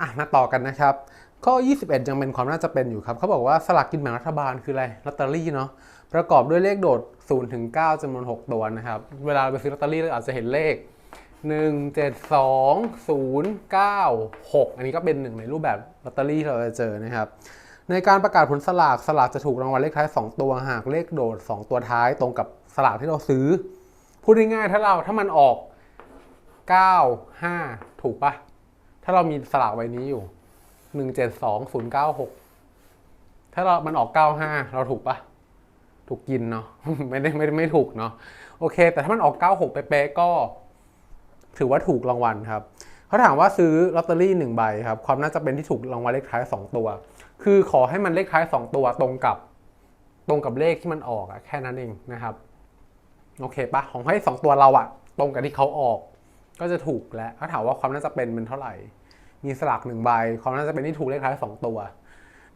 อะมาต่อกันนะครับ ข้อ 21 ยังเป็นความน่าจะเป็นอยู่ครับเขาบอกว่าสลากกินแบ่งรัฐบาลคืออะไรลอตเตอรี่เนาะประกอบด้วยเลขโดด0ถึง9จำนวน 6 ตัวนะครับ เวลาเราไปซื้อลอตเตอรี่เราอาจจะเห็นเลข 1 7 2 0 9 6 อันนี้ก็เป็นหนึ่งในรูปแบบลอตเตอรี่ที่เราจะเจอนะครับ ในการประกาศผลสลากสลากจะถูกรางวัลเลขท้าย 2 ตัวหากเลขโดด 2 ตัวท้ายตรงกับสลากที่เราซื้อ พูดง่ายๆถ้าเราถ้ามันออก 9 5 ถูกปะ ถ้าเรามีสลากใบนี้อยู่1 7 2 0 9 6ถ้าเรา มันออก95เราถูกปะถูกกินเนาะ ไม่ได้ไม่ไม่ถูกเนาะ โอเค แต่ถ้ามันออก96เป๊ะๆก็ ถือว่าถูกรางวัลครับ เขาถามว่าซื้อลอตเตอรี่หนึ่งใบครับ ความน่าจะเป็นที่ถูกรางวัลเลขท้าย2ตัว คือขอให้มันเลขท้าย2ตัวตรงกับ ตรงกับเลขที่มันออกอะแค่นั้นเองนะครับ โอเคปะของให้2ตัวเราอะตรงกับที่เขาออก ก็จะถูกแล้วเขาถามว่าความน่าจะเป็นเป็นเท่าไหร่ มีสลากหนึ่งใบ ความน่าจะเป็นที่ถูกเลขท้าย 2 ตัว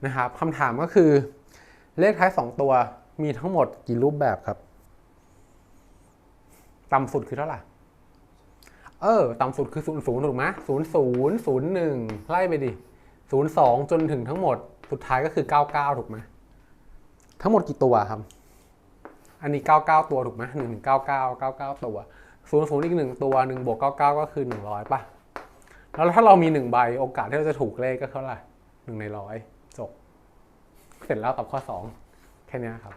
นะครับคำถามก็คือ เลขท้าย 2 ตัวมีทั้งหมดกี่รูปแบบครับ ต่ำสุดคือเท่าไหร่ เออ ต่ำสุดคือ0 0ถูกไหม0 0 0 1ไล่ไปดิ0 2จนถึงทั้งหมด สุดท้ายก็คือ99ถูกไหมทั้งหมดกี่ตัวครับ อันนี้99ตัวถูกไหม1ถึง99 99ตัว 0 0อีก1ตัว1บวก99ก็คือ100ป่ะ แล้วถ้าเรามี1ใบโอกาสที่เราจะถูกเลขก็เท่าไหร่1ในร้อยจบ เสร็จแล้วตอบข้อ2แค่นี้ครับ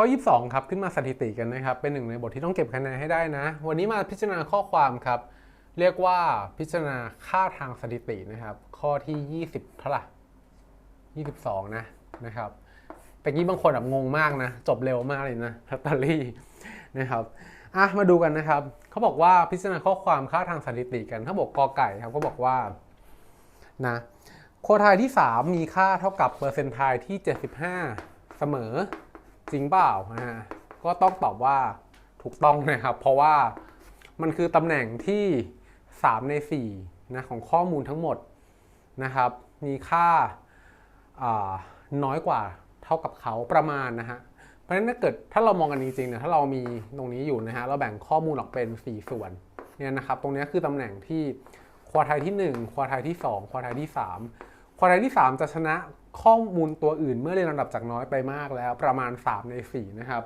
ข้อ 22 ครับ ขึ้นมาสถิติกันนะครับ เป็นหนึ่งในบทที่ต้องเก็บคะแนนให้ได้นะ วันนี้มาพิจารณาข้อความครับ เรียกว่าพิจารณาค่าทางสถิตินะครับ ข้อที่ 20เท่าไหร่22 นะนะครับแต่กี้บางคนแบบงงมากนะ จบเร็วมากเลยนะลอตเตอรี่นะครับอะมาดูกันนะครับเขาบอกว่าพิจารณาข้อความค่าทางสถิติกันเขาบอกกอไก่ครับก็บอกว่านะโคไทยที่ 3 มีค่าเท่ากับเปอร์เซ็นต์ไทยที่ 75 เสมอจริงเปล่านะฮะก็ต้องตอบว่าถูกต้องนะครับ เพราะว่ามันคือตำแหน่งที่ 3 ใน4นะของข้อมูลทั้งหมดนะครับมีค่าาน้อยกว่าเท่ากับเขาประมาณนะฮะเพราะฉะนั้นถ้าเกิดถ้าเรามองกันจริงๆเนี่ยถ้าเรามีตรงนี้อยู่นะฮะเราแบ่งข้อมูลออกเป็น 4 ส่วนเนี่ยนะครับตรงนี้คือตำแหน่งที่ควอไทยที่ 1 ควอไทยที่ 2 ควอไทยที่ 3 ควอไทยที่ 3 จะชนะข้อมูลตัวอื่นเมื่อเรียนลำดับจากน้อยไปมากแล้วประมาณ 3 ใน 4 นะครับ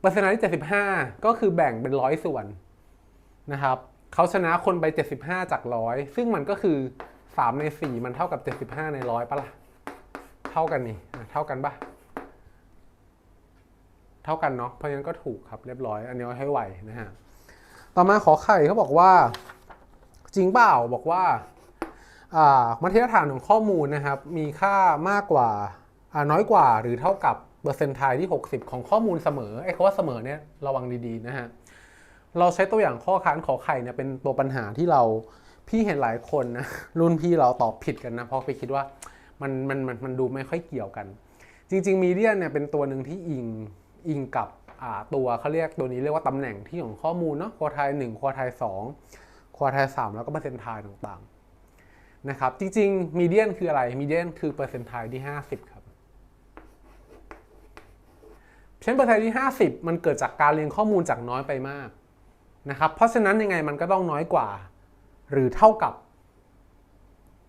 เปอร์เซ็นต์ที่ 75 ก็คือแบ่งเป็นร้อยส่วนนะครับ เขาชนะคนไป 75 จากร้อยซึ่งมันก็คือ 3 ใน 4 มันเท่ากับ 75 ในร้อยปะล่ะ เท่ากันนี่เท่ากันปะเท่ากันเนาะเพราะฉะนั้นก็ถูกครับเรียบร้อย อันนี้ให้ไหวนะฮะต่อมาขอไข่เขาบอกว่า จริงเปล่าบอกว่าอ่ามาตรฐานของข้อมูลนะครับ มีค่ามากกว่าอ่าน้อยกว่าหรือเท่ากับเปอร์เซ็นต์ไทยที่ 60 ของข้อมูลเสมอไอ้คำว่าเสมอเนี่ยระวังดีๆนะฮะ เราใช้ตัวอย่างข้อค้านขอไข่เนี่ยเป็นตัวปัญหาที่เราพี่เห็นหลายคนนะรุ่นพี่เราตอบผิดกันนะเพราะไปคิดว่ามันมันมันมันดูไม่ค่อยเกี่ยวกัน จริง ๆ มีเดียนเนี่ยเป็นตัวหนึ่งที่อิงอิงกับตัวเขาเรียกตัวนี้เรียกว่าตำแหน่งที่ของข้อมูลเนาะควอไทย1ควอไทย2ควอไทย3แล้วก็เปอร์เซ็นต์ไทยต่างๆนะครับจริงๆมีเดียนคืออะไรมีเดียนคือเปอร์เซ็นต์ไทยที่ 50 ครับเช่นเปอร์เซ็นต์ที่ 50 มันเกิดจากการเรียนข้อมูลจากน้อยไปมาก นะครับเพราะฉะนั้นยังไงมันก็ต้องน้อยกว่า หรือเท่ากับ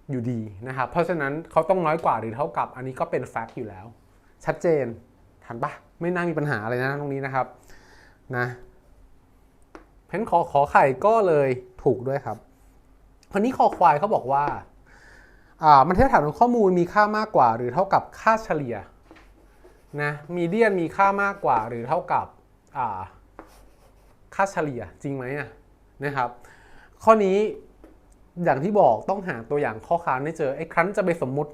อยู่ดีนะครับเพราะฉะนั้นเขาต้องน้อยกว่าหรือเท่ากับ อันนี้ก็เป็นแฟกต์อยู่แล้ว ชัดเจนทันปะไม่น่ามีปัญหาอะไรนะตรงนี้นะครับนะเพนขอขอไข่ก็เลยถูกด้วยครับคนนี้คอควายเขาบอกว่าอ่ามันเทียบฐานของข้อมูลมีค่ามากกว่า หรือเท่ากับค่าเฉลี่ยนะมีเดียนมีค่ามากกว่า หรือเท่ากับอ่า ค่าเฉลี่ยจริงไหมนะครับ ข้อนี้อย่างที่บอกต้องหาตัวอย่างข้อค้านให้เจอไอ้ครั้นจะไปสมมุติ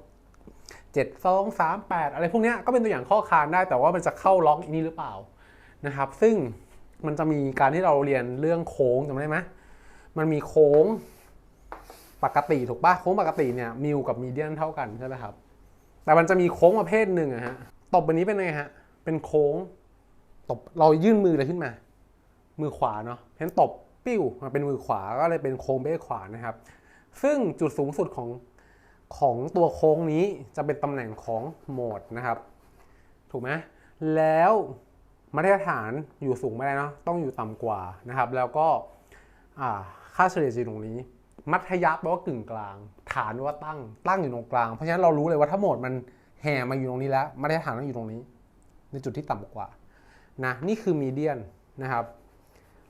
7 2 3 8 อะไรพวกนี้ก็เป็นตัวอย่างข้อค้านได้แต่ว่ามันจะเข้าล็อกนี้หรือเปล่านะครับ ซึ่งมันจะมีการที่เราเรียนเรื่องโค้งจำได้ไหมมันมีโค้งปกติถูกปะโค้งปกติเนี่ยมิวกับมีเดียนเท่ากันใช่ไหมครับ แต่มันจะมีโค้งประเภทหนึ่งอะฮะตบแบบนี้เป็นไงฮะเป็นโค้งตบเรายื่นมือเลยขึ้นมา มือขวาเนาะเพนตบปิ้วมาเป็นมือขวาก็เลยเป็นโค้งเบ้ขวานะครับ ซึ่งจุดสูงสุดของของตัวโค้งนี้จะเป็นตำแหน่งของโหมดนะครับ ถูกไหมแล้วมาตรฐานอยู่สูงไม่ได้เนาะต้องอยู่ต่ำกว่านะครับ แล้วก็อ่าค่าเฉลี่ยอยู่ตรงนี้ มัธยัสถ์แปลว่ากึ่งกลาง ฐานว่าตั้งตั้งอยู่ตรงกลาง เพราะฉะนั้นเรารู้เลยว่าถ้าโหมดมันแห่มาอยู่ตรงนี้แล้วมาตรฐานต้องอยู่ตรงนี้ ในจุดที่ต่ำกว่านะนี่คือมีเดียนนะครับ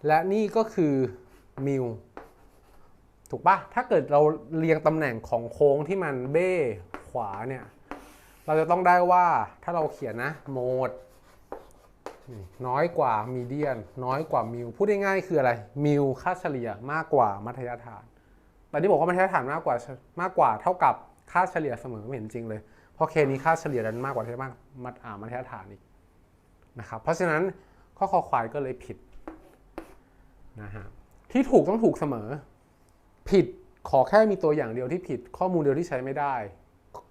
และนี่ก็คือมิลถูกปะถ้าเกิดเราเรียงตำแหน่งของโค้งที่มันเบ้ขวาเนี่ย เราจะต้องได้ว่าถ้าเราเขียนนะโหมดน้อยกว่ามีเดียน น้อยกว่ามิลพูดง่ายๆคืออะไร มิลค่าเฉลี่ยมากกว่ามัธยฐานแต่ที่บอกว่ามัธยฐานมากกว่ามากกว่าเท่ากับค่าเฉลี่ยเสมอไม่เห็นจริงเลย เพราะเคนี้ค่าเฉลี่ยดันมากกว่าที่มากมัธอ่ามัธยฐานอีกนะครับเพราะฉะนั้นข้อคอควายก็เลยผิด นะฮะที่ถูกต้องถูกเสมอ ผิดขอแค่มีตัวอย่างเดียวที่ผิดข้อมูลเดียวที่ใช้ไม่ได้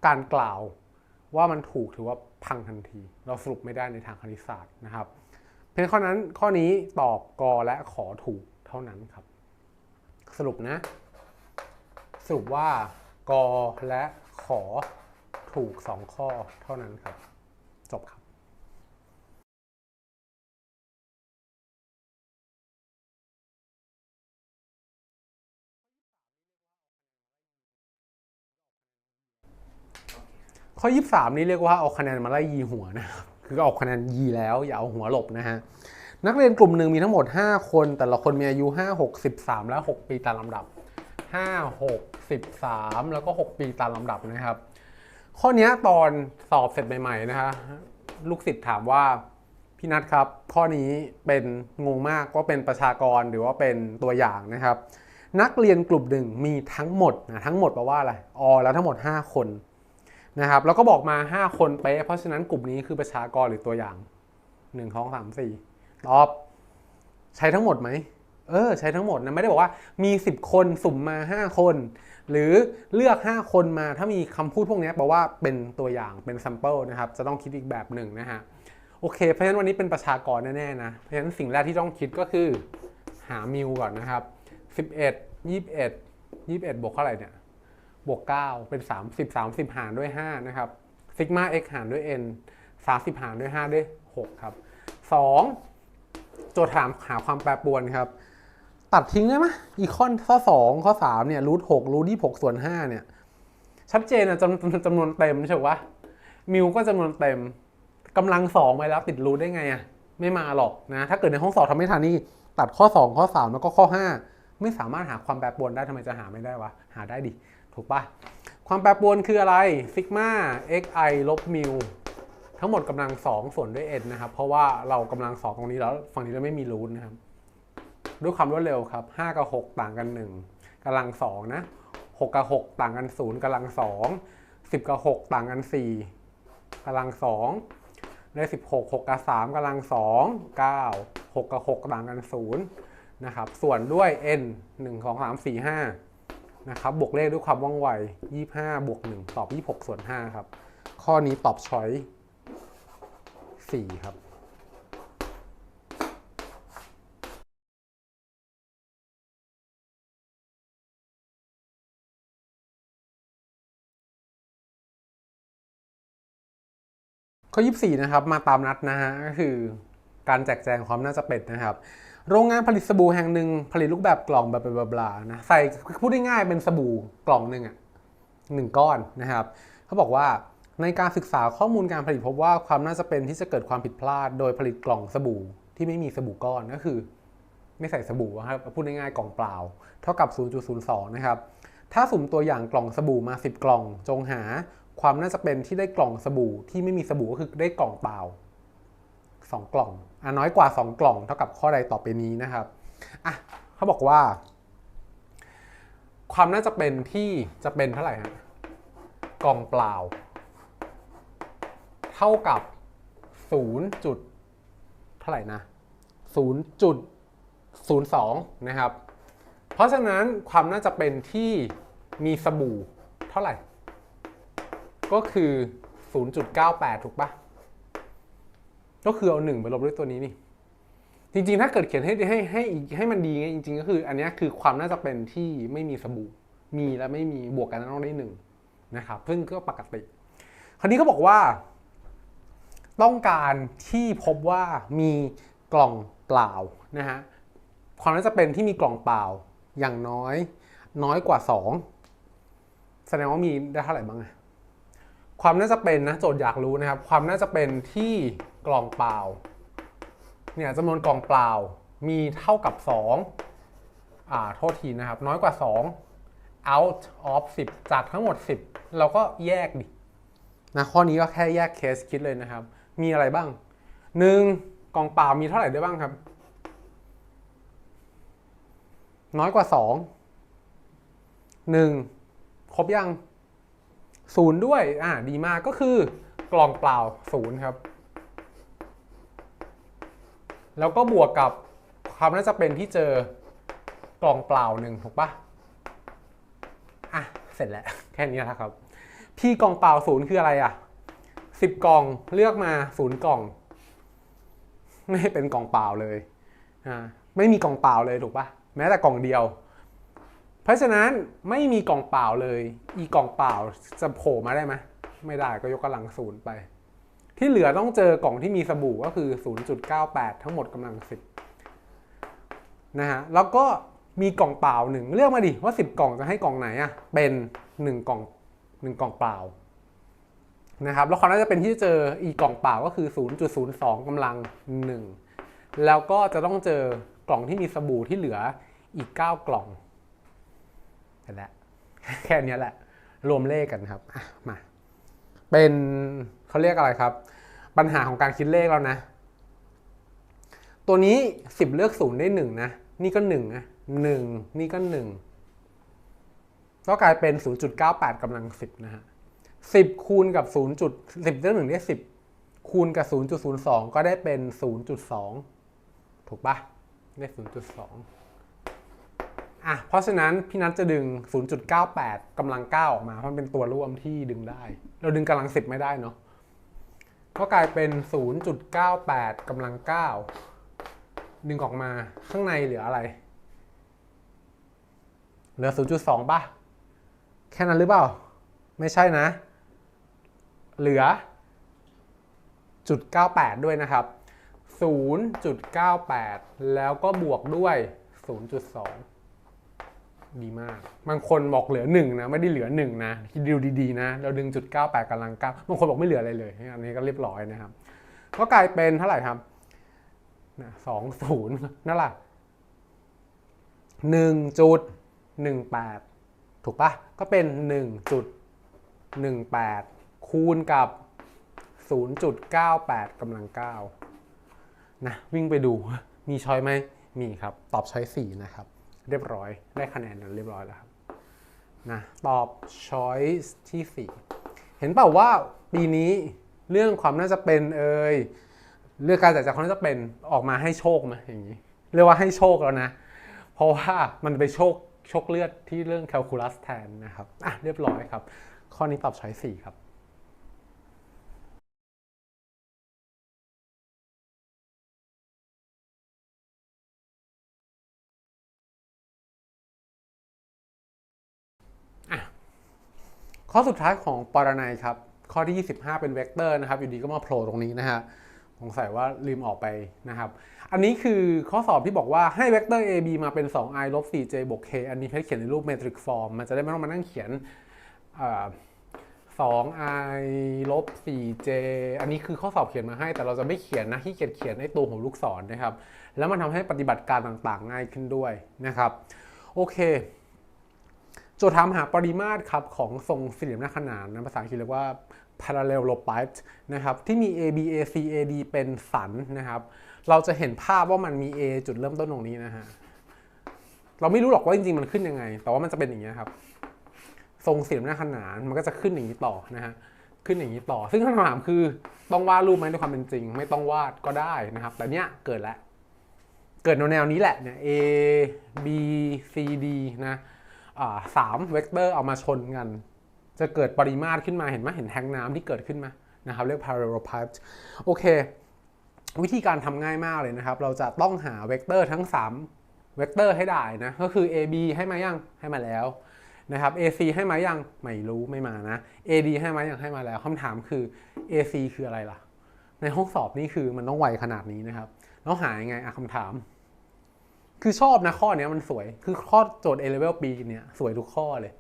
การกล่าวว่ามันถูกถือว่าพังทันที เราสรุปไม่ได้ในทางคณิตศาสตร์นะครับ เพียงข้อนั้นข้อนี้ตอบกอและขอถูกเท่านั้นครับ สรุปนะ สรุปว่ากอและขอถูก 2 ข้อเท่านั้นครับจบครับ ข้อ 23 นี่เรียกว่าเอาคะแนนมาไล่ยีหัวนะครับคือเอาคะแนนยีแล้วอย่าเอาหัวหลบนะฮะนักเรียนกลุ่มหนึ่งมีทั้งหมด 5 คน แต่ละคนมีอายุ 5 6 13 และ 6 ปีตามลำดับ 5 6 13 แล้วก็ 6 ปีตามลำดับนะครับ ข้อนี้ตอนสอบเสร็จใหม่ๆนะฮะลูกศิษย์ถามว่าพี่นัทครับ ข้อนี้เป็นงงมากว่าเป็นประชากรหรือว่าเป็นตัวอย่างนะครับ นักเรียนกลุ่มหนึ่งมีทั้งหมดนะทั้งหมดแปลว่าอะไรอแล้วทั้งหมด 5 คน นะครับแล้วก็บอกมา 5 คนเป๊ะเพราะฉะนั้นกลุ่มนี้คือประชากรหรือตัวอย่าง 1 2 3 4 ตอบ ใช้ทั้งหมดไหมเออใช้ทั้งหมดนะไม่ได้บอกว่ามี 10 คนสุ่มมา 5 คน หรือเลือก 5 คนมาถ้ามีคำพูดพวกนี้แปลว่าเป็นตัวอย่างเป็นซัมเปิลนะครับจะต้องคิดอีกแบบหนึ่งนะฮะโอเค เพราะฉะนั้นวันนี้เป็นประชากรแน่ๆนะเพราะฉะนั้นสิ่งแรกที่ต้องคิดก็คือหามิวก่อนนะครับ 11 21 21บวกเท่าไหร่เนี่ย บวก 9 เป็น 30 30 หารด้วย 5 นะครับซิกมา x หารด้วย n 30 หารด้วย 5 ด้วย 6 ครับ 2 โจทย์ถามหาความแปรปรวนครับ ตัดทิ้งได้ไหมอีคอนข้อ 2 ข้อ 3 เนี่ยรูท6รูท26ส่วน 5 เนี่ย ชัดเจนอะจำจำนวนเต็มใช่ปะมิวก็จำนวนเต็มกำลังสองไปแล้วติดรูทได้ไงอะไม่มาหรอกนะ ถ้าเกิดในห้องสอบทำไม่ทันนี่ตัดข้อ 2 ข้อ 3 แล้วก็ข้อ 5 ไม่สามารถหาความแปรปรวนได้ทำไมจะหาไม่ได้วะ หาได้ดิ ถูกปะความแปรปรวนคืออะไรซิกมา xi ลบมิวทั้งหมดกำลัง2ส่วนด้วย n นะครับ เพราะว่าเรากำลัง2ตรงนี้แล้วฝั่งนี้เราไม่มีรูทนะครับ ด้วยความรวดเร็วครับ 5 กับ 6 ต่างกัน 1กำลัง2นะ 6 กับ 6 ต่างกัน 0กำลัง2 10 กับ 6 ต่างกัน 4กำลัง2ได้ 16 6 กับ 3กำลัง2 9 6 กับ 6 ต่างกัน0นะครับ ส่วนด้วย n 1 2 3 4 5 นะครับ บวกเลขด้วยความว่องไว 25 บวก 1 ตอบ 26 ส่วน 5 ครับ ข้อนี้ตอบช้อย4ครับข้อ 24 นะครับ มาตามนัดนะฮะก็คือการแจกแจงความน่าจะเป็นนะครับ โรงงานผลิตสบู่แห่งหนึ่งผลิตรูปแบบกล่องแบบบลาๆนะใส่พูดง่ายๆเป็นสบู่กล่องหนึ่งอะหนึ่งก้อนนะครับเขาบอกว่าในการศึกษาข้อมูลการผลิตพบว่าความน่าจะเป็นที่จะเกิดความผิดพลาด โดยผลิตกล่องสบู่ที่ไม่มีสบู่ก้อนก็คือ ไม่ใส่สบู่นะครับพูดง่ายๆกล่องเปล่า เท่ากับ 0.02 นะครับถ้าสุ่มตัวอย่างกล่องสบู่มา 10 กล่อง จงหา ความน่าจะเป็นที่ได้กล่องสบู่ที่ไม่มีสบู่ก็คือได้กล่องเปล่า 2 กล่องอะน้อยกว่า 2 กล่องเท่ากับข้อใดต่อไปนี้นะครับอะเขาบอกว่า ความน่าจะเป็นที่จะเป็นเท่าไหร่ฮะกล่องเปล่า เท่ากับ0จุดเท่าไหร่นะ0.02 นะครับ เพราะฉะนั้นความน่าจะเป็นที่มีสบู่เท่าไหร่ ก็คือ 0.98 ถูกปะ ก็คือเอา1ไปลบด้วยตัวนี้นี่ จริงๆ ถ้าเกิดเขียนให้ให้ให้อีกให้มันดีไงจริง ๆ ก็คือ อันนี้คือความน่าจะเป็นที่ไม่มีสบู่มีและไม่มีบวกกันต้องได้หนึ่งนะครับซึ่งก็ปกติ คราวนี้เขาบอกว่า ต้องการที่พบว่ามีกล่องเปล่านะฮะความน่าจะเป็นที่มีกล่องเปล่าอย่างน้อย น้อยกว่า 2 แสดงว่ามีได้เท่าไหร่บ้างอะความน่าจะเป็นนะโจทย์อยากรู้นะครับ ความน่าจะเป็นที่ กล่องเปล่าเนี่ยจำนวนกล่องเปล่ามีเท่ากับ2อ่าโทษทีนะครับ น้อยกว่า 2 out of 10 จากทั้งหมด 10 เราก็แยกดินะข้อนี้ก็แค่แยกเคสคิดเลยนะครับ มีอะไรบ้าง 1. กล่องเปล่ามีเท่าไหร่ได้บ้างครับ น้อยกว่า 2 1 ครบยังศูนย์ด้วย อ่าดีมากก็คือกล่องเปล่าศูนย์ครับ แล้วก็บวกกับความน่าจะเป็นที่เจอกล่องเปล่าหนึ่งถูกปะอะ เสร็จแล้ว แค่นี้นะครับพี่กล่องเปล่าศูนย์คืออะไรอะสิบกล่องเลือกมาศูนย์กล่อง ไม่เป็นกล่องเปล่าเลยอ่าไม่มีกล่องเปล่าเลยถูกปะแม้แต่กล่องเดียว เพราะฉะนั้นไม่มีกล่องเปล่าเลย อีกล่องเปล่าจะโผล่มาได้ไหมไม่ได้ก็ยกกำลังศูนย์ไป ที่เหลือต้องเจอกล่องที่มีสบู่ก็คือ 0.98 ทั้งหมดกำลัง 10 นะฮะ แล้วก็มีกล่องเปล่าหนึ่งเลือกมาดิว่า 10 กล่องจะให้กล่องไหนอะเป็น 1 กล่อง 1 กล่องเปล่านะครับแล้วเขาน่าจะเป็นที่เจออีกล่องเปล่าก็คือ 0.02กำลัง 1 แล้วก็จะต้องเจอกล่องที่มีสบู่ที่เหลืออีก 9 กล่องเสร็จแล้วแค่นี้แหละ รวมเลขกันครับมา เป็น เขาเรียกอะไรครับ ปัญหาของการคิดเลขแล้วนะ ตัวนี้ 10 เลือกศูนย์ได้1นะ นี่ก็1นะ1นี่ก็ 1 ก็กลายเป็น 0.98กำลัง 10 นะฮะ10 คูณกับ 0. จุด10เลือก1ได้ 10 คูณกับ 0.02 ก็ได้เป็น 0.2 ถูกปะได้ 0.2อะเพราะฉะนั้นพี่นัทจะดึง 0.98กำลัง 9 ออกมา เพราะมันเป็นตัวร่วมที่ดึงได้ เราดึงกำลัง 10 ไม่ได้เนาะ ก็กลายเป็น 0.98กำลัง 9 ดึงออกมาข้างในเหลืออะไร เหลือ 0.2 ป่ะ แค่นั้นหรือเปล่า ไม่ใช่นะ เหลือจุด98 ด้วยนะครับ 0.98 แล้วก็บวกด้วย 0.2 ดีมาก บางคนบอกเหลือ1นะ ไม่ได้เหลือ1นะคิดดูดีๆนะ เราดึงจุด98กำลัง9บางคนบอกไม่เหลืออะไรเลย อันนี้ก็เรียบร้อยนะครับ ก็กลายเป็นเท่าไหร่ครับนะ20นั่นแหละ1จุด18ถูกปะก็เป็น1.18คูณกับ0.98กำลัง9นะวิ่งไปดูมีช้อยไหมมีครับ ตอบช้อย4นะครับ เรียบร้อย ได้คะแนนนั้นเรียบร้อยแล้วครับนะตอบช้อยที่ 4 เห็นเปล่าว่าปีนี้เรื่องความน่าจะเป็นเอ่ยเรื่องการจัดจากความน่าจะเป็นออกมาให้โชคไหมอย่างนี้ เรียกว่าให้โชคแล้วนะ เพราะว่ามันไปโชคโชคเลือดที่เรื่องแคลคูลัสแทนนะครับอะเรียบร้อยครับ ข้อนี้ตอบช้อย4ครับ ข้อสุดท้ายของปรนัยครับ ข้อที่ 25 เป็นเวกเตอร์นะครับ อยู่ดีก็มาโผล่ตรงนี้นะฮะสงสัยว่าลืมออกไปนะครับ อันนี้คือข้อสอบที่บอกว่าให้เวกเตอร์ AB มาเป็น 2i ลบ 4j บวก k อันนี้ให้เขียนในรูปเมทริกฟอร์มมันจะได้ไม่ต้องมานั่งเขียนอ่า 2i ลบ 4j อันนี้คือข้อสอบเขียนมาให้ แต่เราจะไม่เขียนนะที่เขียนเขียนในตัวของลูกศรนะครับ แล้วมันทำให้ปฏิบัติการต่างๆ ง่ายขึ้นด้วยนะครับ โอเค โจทย์ถามหาปริมาตรครับของทรงสี่เหลี่ยมหน้าขนานนะภาษาอังกฤษเรียกว่า parallelepiped นะครับที่มี AB AC AD เป็นสันนะครับ เราจะเห็นภาพว่ามันมี A จุดเริ่มต้นตรงนี้นะฮะเราไม่รู้หรอกว่าจริงๆมันขึ้นยังไง แต่ว่ามันจะเป็นอย่างนี้ครับ ทรงสี่เหลี่ยมหน้าขนานมันก็จะขึ้นอย่างนี้ต่อนะฮะขึ้นอย่างนี้ต่อ ซึ่งคำถามคือต้องวาดรูปไหมในความเป็นจริง ไม่ต้องวาดก็ได้นะครับ แต่เนี้ยเกิดแล้วเกิดแนวๆนี้แหละเนี่ย A B C D นะ สามเวกเตอร์เอามาชนกัน จะเกิดปริมาตรขึ้นมาเห็นไหมเห็นแทงน้ำที่เกิดขึ้นมานะครับเรียก parallelepiped โอเค วิธีการทำง่ายมากเลยนะครับ เราจะต้องหาเวกเตอร์ทั้ง 3 เวกเตอร์ให้ได้นะ ก็คือ AB ให้มายังให้มาแล้วนะครับ AC ให้มายังไม่รู้ไม่มานะ AD ให้มายังให้มาแล้วคำถามคือ AC คืออะไรล่ะ ในห้องสอบนี่คือมันต้องไวขนาดนี้นะครับ แล้วหายังไงอะคำถาม คือชอบนะข้อเนี้ยมันสวย คือข้อโจทย์ A level B เนี่ย สวยทุกข้อเลย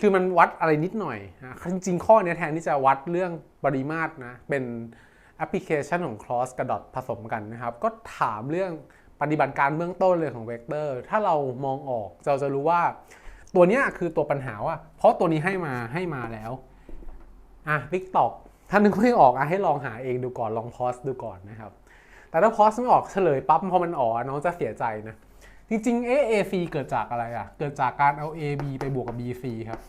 คือมันวัดอะไรนิดหน่อยนะจริงๆข้อเนี้ยแทนที่จะวัดเรื่องปริมาตรนะ เป็นแอปพลิเคชันของ cross กับ dot ผสมกันนะครับ ก็ถามเรื่องปฏิบัติการเบื้องต้นเลยของเวกเตอร์ ถ้าเรามองออกเราจะรู้ว่า ตัวเนี้ยคือตัวปัญหาว่า เพราะตัวนี้ให้มาให้มาแล้ว อะ TikTok ถ้านึกไม่ออกอะให้ลองหาเองดูก่อน ลองพอสดูก่อนนะครับ แต่ถ้าพอสไม่ออกเฉลยปั๊บพอมันออกน้องจะเสียใจนะ จริงๆ AAC เกิดจากอะไรอะ เกิดจากการเอา AB ไปบวกกับ BC ครับ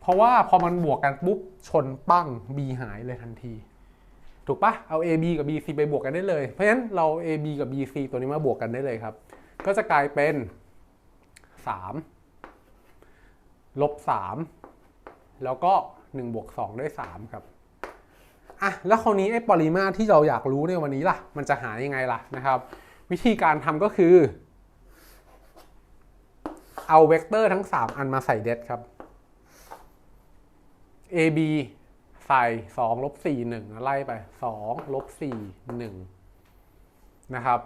เพราะว่าพอมันบวกกันปุ๊บชนปั้ง B หายเลยทันที ถูกปะเอา AB กับ BC ไปบวกกันได้เลย เพราะฉะนั้นเรา AB กับ BC ตัวนี้มาบวกกันได้เลยครับ ก็จะกลายเป็น 3 ลบ 3 แล้วก็ 1 บวก2ได้3ครับ อะแล้วคราวนี้ไอ้ปริมาตรที่เราอยากรู้ในวันนี้ล่ะ มันจะหายังไงล่ะนะครับ วิธีการทำก็คือ เอาเวกเตอร์ทั้ง 3 อันมาใส่เดครับ AB ใส่2ลบ4 1ไล่ไป2ลบ4 1นะครับ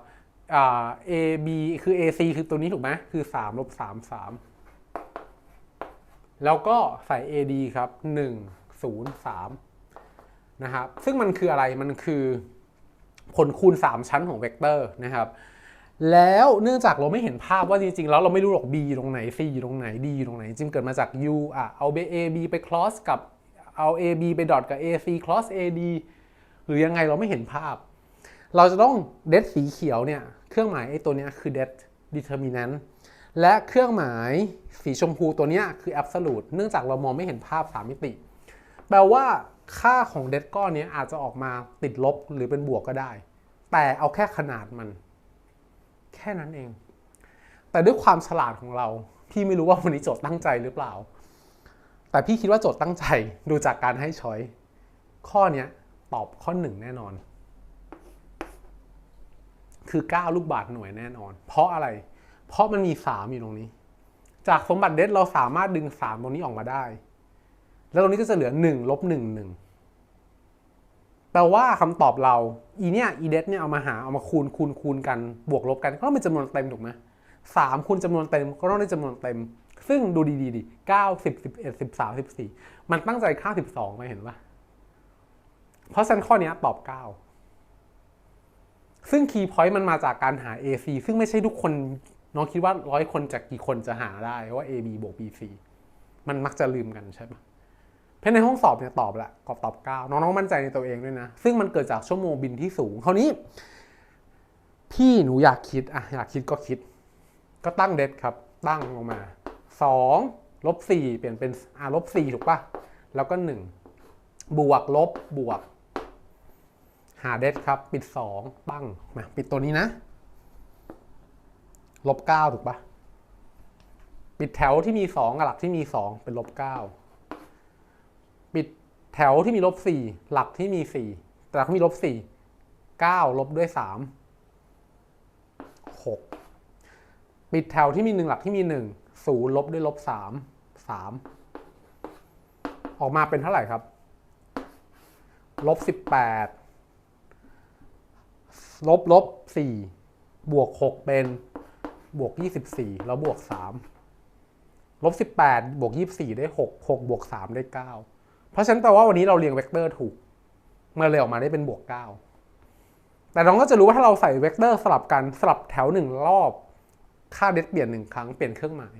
อ่า AB คือ AC คือตัวนี้ถูกไหมคือ3ลบ3 3 แล้วก็ใส่ AD ครับ 1 0 3 นะครับซึ่งมันคืออะไรมันคือผลคูณ 3 ชั้นของเวกเตอร์นะครับแล้วเนื่องจากเราไม่เห็นภาพว่าจริงๆ แล้วเราไม่รู้หรอก b อยู่ตรงไหน c อยู่ตรงไหน d อยู่ตรงไหนจริงเกิดมาจาก u อะเอา a b ไป cross กับเอา a b ไป dot กับ a c cross a d หรือยังไงเราไม่เห็นภาพ เราจะต้องเด d สีเขียวเนี่ยเครื่องหมายไอ้ตัวเนี้ยคือ det determinant และเครื่องหมายสีชมพูตัวเนี้ยคือ absolute เนื่องจากเรามองไม่เห็นภาพ 3 มิติ แปลว่า ค่าของ det ก้อนนี้อาจจะออกมาติดลบหรือเป็นบวกก็ได้ แต่เอาแค่ขนาดมัน แค่นั้นเอง แต่ด้วยความฉลาดของเรา พี่ไม่รู้ว่าวันนี้โจทย์ตั้งใจหรือเปล่า แต่พี่คิดว่าโจทย์ตั้งใจดูจากการให้ช้อย ข้อนี้ตอบข้อหนึ่งแน่นอน คือ 9 ลูกบาศก์หน่วยแน่นอน เพราะอะไร เพราะมันมี 3 อยู่ตรงนี้ จากสมบัติเดทเราสามารถดึง 3 ตรงนี้ออกมาได้ แล้วตรงนี้ก็จะเหลือ1ลบ1 1แปลว่าคำตอบเราอีเนี่ยอีเดทเนี่ยเอามาหาเอามาคูณคูณคูณกันบวกลบกันก็ต้องเป็นจำนวนเต็มถูกไหมสามคูณจำนวนเต็มก็ต้องได้จำนวนเต็ม ซึ่งดูดีๆดิเก้าสิบสิบเอ็ดสิบสามสิบสี่มันตั้งใจค่าสิบสองไปเห็นปะเพราะฉะนั้นข้อนี้ตอบเก้าซึ่งคีย์พอยต์มันมาจากการหา AC ซึ่งไม่ใช่ทุกคนน้องคิดว่าร้อยคนจากกี่คนจะหาได้ว่า AB บวก BC มันมักจะลืมกันใช่ปะ เพราะในห้องสอบเนี่ยตอบละกอบตอบ9น้องๆมั่นใจในตัวเองด้วยนะ ซึ่งมันเกิดจากชั่วโมงบินที่สูงคราวนี้ พี่หนูอยากคิดอะอยากคิดก็คิด ก็ตั้งเดทครับตั้งลงมา2ลบ4เปลี่ยนเป็นอ่าลบ4ถูกปะแล้วก็ 1 บวกลบบวก หาเดทครับ ปิด 2 ตั้งมาปิดตัวนี้นะลบ9ถูกปะปิดแถวที่มี 2 กับหลักที่มี 2 เป็นลบ9 แถวที่มีลบสี่หลักที่มีสี่แต่ก็มีลบสี่เก้าลบด้วยสามหกปิดแถวที่มีหนึ่งหลักที่มีหนึ่งศูนย์ลบด้วยลบสามสามออกมาเป็นเท่าไหร่ครับลบสิบแปดลบลบสี่บวกหกเป็นบวกยี่สิบสี่แล้วบวกสามลบสิบแปดบวกยี่สิบสี่ได้หกหกบวกสามได้เก้า เพราะฉะนั้นแปลว่าวันนี้เราเรียงเวกเตอร์ถูกมันเลยออกมาได้เป็นบวก 9 แต่น้องก็จะรู้ว่าถ้าเราใส่เวกเตอร์สลับกันสลับแถวหนึ่งรอบ ค่าเดทเปลี่ยนหนึ่งครั้งเปลี่ยนเครื่องหมาย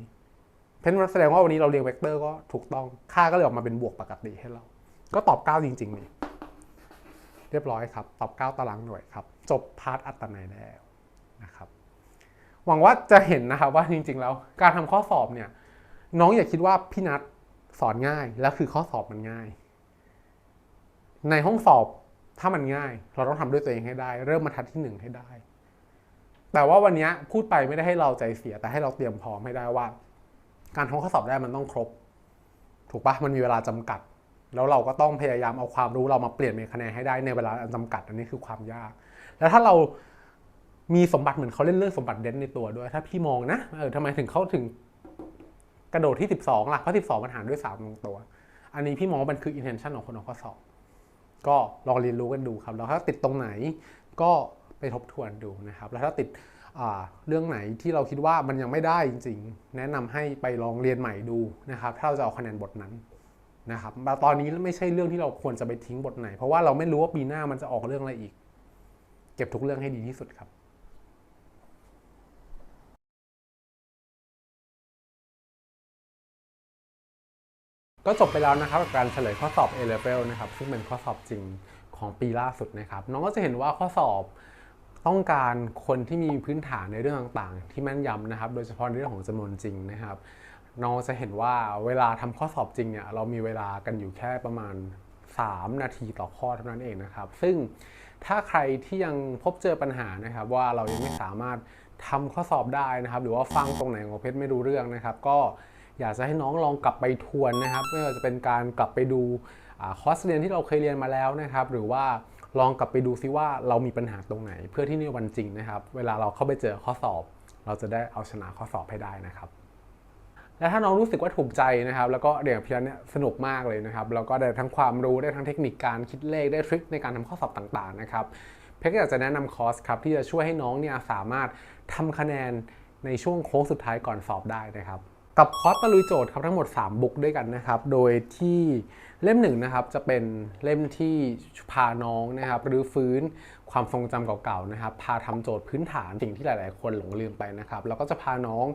เพราะนั้นแสดงว่าวันนี้เราเรียงเวกเตอร์ก็ถูกต้อง ค่าก็เลยออกมาเป็นบวกปกติให้เรา ก็ตอบ 9 จริงๆนี่เรียบร้อยครับ ตอบ 9 ตารางหน่วยครับ จบพาร์ทอัตนัยแล้วนะครับ หวังว่าจะเห็นนะครับว่าจริง ๆ แล้ว การทำข้อสอบเนี่ยน้องอย่าคิดว่าพี่นัท สอนง่ายแล้วคือข้อสอบมันง่าย ในห้องสอบถ้ามันง่าย เราต้องทำด้วยตัวเองให้ได้ เริ่มบรรทัดที่หนึ่งให้ได้ แต่ว่าวันนี้พูดไปไม่ได้ให้เราใจเสียแต่ให้เราเตรียมพร้อมให้ได้ว่า การทำข้อสอบได้มันต้องครบ ถูกปะมันมีเวลาจำกัด แล้วเราก็ต้องพยายามเอาความรู้เรามาเปลี่ยนเป็นคะแนนให้ได้ในเวลาอันจำกัด อันนี้คือความยาก แล้วถ้าเรามีสมบัติเหมือนเขาเล่นเรื่องสมบัติเด่นในตัวด้วย ถ้าพี่มองนะเออทำไมถึงเขาถึง กระโดดที่ 12ล่ะเพราะ12 มันหารด้วย3ลงตัว อันนี้พี่มองว่ามันคือ intention ของคนออกข้อสอบก็ลองเรียนรู้กันดูครับแล้วถ้าติดตรงไหนก็ไปทบทวนดูนะครับ แล้วถ้าติดเรื่องไหนที่เราคิดว่ามันยังไม่ได้จริง ๆ แนะนำให้ไปลองเรียนใหม่ดูนะครับ ถ้าเราจะเอาคะแนนบทนั้นนะครับตอนนี้ไม่ใช่เรื่องที่เราควรจะไปทิ้งบทไหน เพราะว่าเราไม่รู้ว่าปีหน้ามันจะออกเรื่องอะไรอีก เก็บทุกเรื่องให้ดีที่สุดครับ ก็จบไปแล้วนะครับกับการเฉลยข้อสอบ A level นะครับซึ่งเป็นข้อสอบจริงของปีล่าสุดนะครับ น้องก็จะเห็นว่าข้อสอบต้องการคนที่มีพื้นฐานในเรื่องต่างๆ ที่แม่นยำนะครับ โดยเฉพาะในเรื่องของจำนวนจริงนะครับน้องจะเห็นว่าเวลาทำข้อสอบจริงเนี่ยเรามีเวลากันอยู่แค่ประมาณ 3 นาทีต่อข้อเท่านั้นเองนะครับ ซึ่งถ้าใครที่ยังพบเจอปัญหานะครับว่าเรายังไม่สามารถทำข้อสอบได้นะครับ หรือว่าฟังตรงไหนของเพชรไม่รู้เรื่องนะครับ ก็ อยากจะให้น้องลองกลับไปทวนนะครับ ไม่ว่าจะเป็นการกลับไปดูอคอร์สเรียนที่เราเคยเรียนมาแล้วนะครับ หรือว่าลองกลับไปดูซิว่าเรามีปัญหาตรงไหน เพื่อที่ในวันจริงนะครับ เวลาเราเข้าไปเจอข้อสอบ เราจะได้เอาชนะข้อสอบให้ได้นะครับ และถ้าน้องรู้สึกว่าถูกใจนะครับ แล้วก็เรียนกับพี่รันเนี่ยสนุกมากเลยนะครับ แล้วก็ได้ทั้งความรู้ได้ทั้งเทคนิคการคิดเลขได้ทริคในการทำข้อสอบต่างๆนะครับเพชรก็อยากจะแนะนำคอร์สครับที่จะช่วยให้น้องเนี่ยสามารถทำคะแนนในช่วงโค้งสุดท้ายก่อนสอบได้นะครับ กับคอร์สตะลุยโจทย์ครับทั้งหมด 3 บุ๊กด้วยกันนะครับ โดยที่เล่มหนึ่งนะครับจะเป็นเล่มที่พาน้องนะครับรื้อฟื้นความทรงจำเก่าๆนะครับ พาทำโจทย์พื้นฐานสิ่งที่หลาย ๆ คนหลงลืมไปนะครับ แล้วก็จะพาน้อง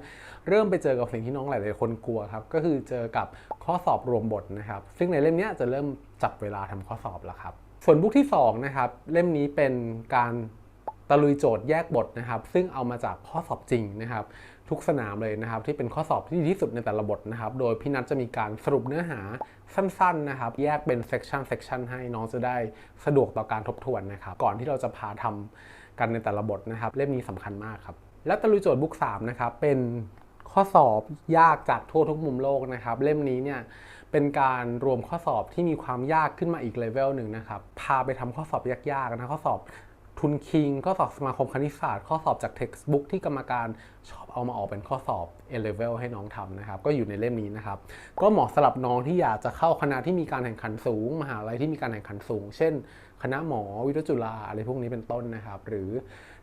เริ่มไปเจอกับสิ่งที่น้องหลาย ๆ คนกลัวครับ ก็คือเจอกับข้อสอบรวมบทนะครับ ซึ่งในเล่มนี้จะเริ่มจับเวลาทำข้อสอบแล้วครับ ส่วนบุ๊กที่สองนะครับเล่มนี้เป็นการตะลุยโจทย์แยกบทนะครับ ซึ่งเอามาจากข้อสอบจริงนะครับ ทุกสนามเลยนะครับที่เป็นข้อสอบที่ดีที่สุดในแต่ละบทนะครับโดยพี่นัทจะมีการสรุปเนื้อหาสั้นๆนะครับแยกเป็นเซกชันเซกชันให้น้องจะได้สะดวกต่อการทบทวนนะครับก่อนที่เราจะพาทำกันในแต่ละบทนะครับเล่มนี้สำคัญมากครับและตะลุยโจทย์บุ๊ก3นะครับเป็นข้อสอบยากจากทั่วทุกมุมโลกนะครับ เล่มนี้เนี่ยเป็นการรวมข้อสอบที่มีความยากขึ้นมาอีกเลเวลหนึ่งนะครับ พาไปทำข้อสอบยากๆนะข้อสอบ ทุนคิง ข้อสอบสมาคมคณิตศาสตร์ ข้อสอบจาก textbook ที่กรรมการชอบเอามาออกเป็นข้อสอบ A level ให้น้องทำนะครับ ก็อยู่ในเล่มนี้นะครับ ก็เหมาะสำหรับน้องที่อยากจะเข้าคณะที่มีการแข่งขันสูง มหาลัยที่มีการแข่งขันสูง เช่น คณะหมอวิทยจุฬาอะไรพวกนี้เป็นต้นนะครับ หรือ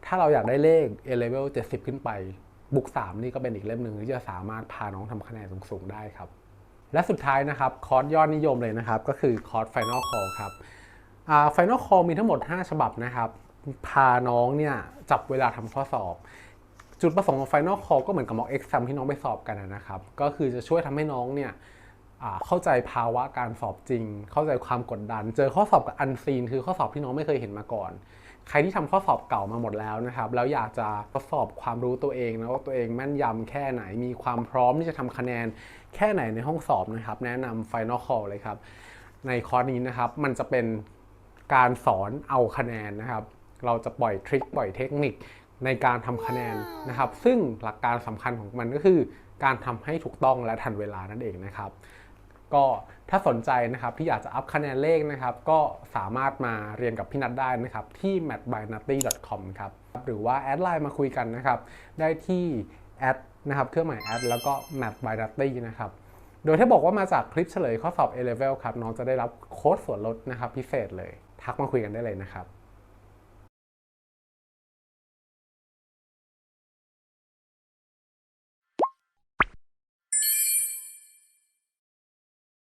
ถ้าเราอยากได้เลข A level 70 ขึ้นไปบุ๊ก3นี่ก็เป็นอีกเล่มหนึ่งที่จะสามารถพาน้องทำคะแนนสูงๆได้ครับ และสุดท้ายนะครับคอร์สยอดนิยมเลยนะครับ ก็คือคอร์ส Final Call ครับไฟนอลคอลมีทั้งหมด 5 ฉบับนะครับ พาน้องเนี่ยจับเวลาทำข้อสอบ จุดประสงค์ของ Final Call ก็เหมือนกับ mock exam ที่น้องไปสอบกันนะครับ ก็คือจะช่วยทำให้น้องเนี่ยเข้าใจภาวะการสอบจริง เข้าใจความกดดัน เจอข้อสอบกับอันซีนคือข้อสอบที่น้องไม่เคยเห็นมาก่อน ใครที่ทำข้อสอบเก่ามาหมดแล้วนะครับ แล้วอยากจะทดสอบความรู้ตัวเองนะว่าตัวเองแม่นยำแค่ไหน มีความพร้อมที่จะทำคะแนนแค่ไหนในห้องสอบนะครับ แนะนำ Final Call เลยครับ ในคอร์สนี้นะครับ มันจะเป็นการสอนเอาคะแนนนะครับ เราจะปล่อยทริคปล่อยเทคนิคในการทำคะแนนนะครับ ซึ่งหลักการสำคัญของมันก็คือการทำให้ถูกต้องและทันเวลานั่นเองนะครับ ก็ถ้าสนใจนะครับที่อยากจะอัพคะแนนเลขนะครับ ก็สามารถมาเรียนกับพี่นัทได้นะครับ ที่ mathbynutty.com ครับหรือว่าแอดไลน์มาคุยกันนะครับ ได้ที่แอดนะครับเครื่องหมายแอดแล้วก็ mathbynutty นะครับโดยถ้าบอกว่ามาจากคลิปเฉลยข้อสอบ A level ครับน้องจะได้รับโค้ดส่วนลดนะครับพิเศษเลย ทักมาคุยกันได้เลยนะครับ